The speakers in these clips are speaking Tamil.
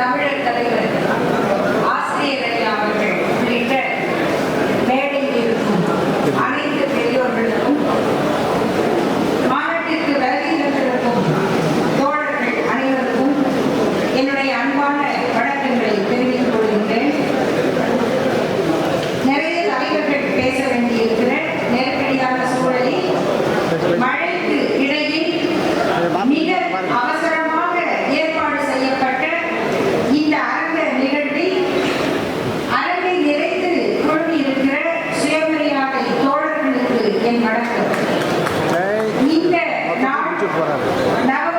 தமிழர் தலைவர் நடக்கும் இந்த நாள்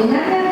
Obrigada.